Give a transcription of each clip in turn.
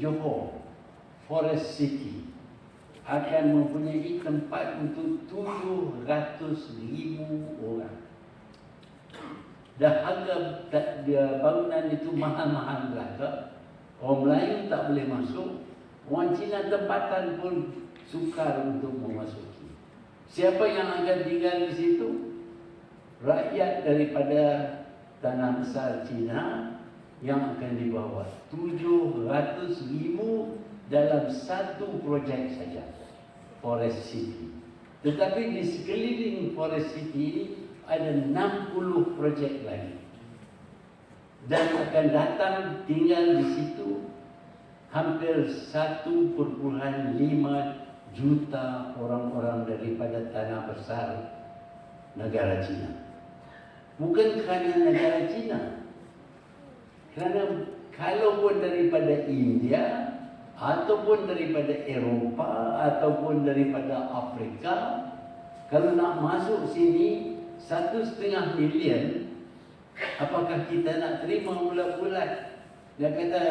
Johor Forest City akan mempunyai tempat untuk 700 ribu orang. Dah harga dia bangunan itu mahal-mahal belaka. Orang Melayu tak boleh masuk. Orang Cina tempatan pun sukar untuk memasuki. Siapa yang akan tinggal di situ? Rakyat daripada tanah besar Cina yang akan dibawa. 700 ribu dalam satu projek saja. Forest City. Tetapi di sekeliling Forest City ini ada 60 projek lagi. Dan akan datang tinggal di situ hampir 1.5 juta orang-orang daripada tanah besar negara China. Bukan kerana negara China kerana kalau pun daripada India ataupun daripada Eropah ataupun daripada Afrika, kalau nak masuk sini satu setengah million, apakah kita nak terima bulat-bulat? Dia kata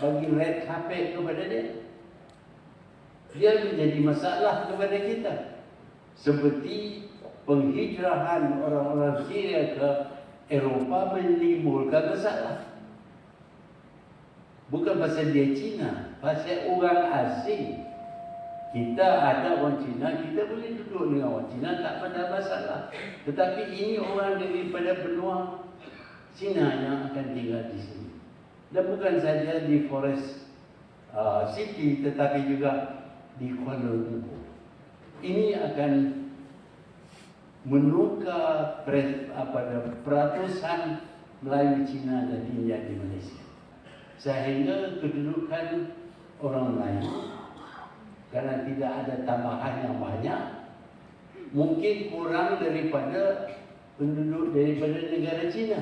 bagi red carpet kepada dia. Dia menjadi masalah kepada kita. Seperti penghijrahan orang-orang Syria ke Eropah menimbulkan masalah. Bukan pasal dia Cina, pasal orang asing. Kita ada orang Cina, kita boleh duduk dengan orang Cina, tak ada masalah. Tetapi ini orang daripada benua Cina yang akan tinggal di sini. Dan bukan saja di Forest uh, City, tetapi juga di Kuala Lumpur. Ini akan menukar apa, peratusan Melayu Cina dan India di Malaysia sehingga kedudukan orang lain. Karena tidak ada tambahan yang banyak mungkin kurang daripada penduduk daripada negara China.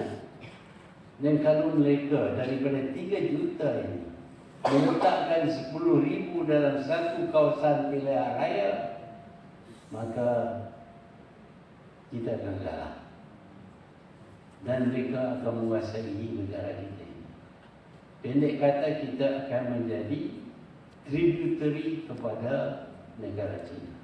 Dan kalau mereka daripada 3 juta ini meletakkan 10 ribu dalam satu kawasan pilihan raya maka kita akan kalah. Dan mereka akan menguasai negara kita Pendek kata kita akan menjadi tributary kepada negara China.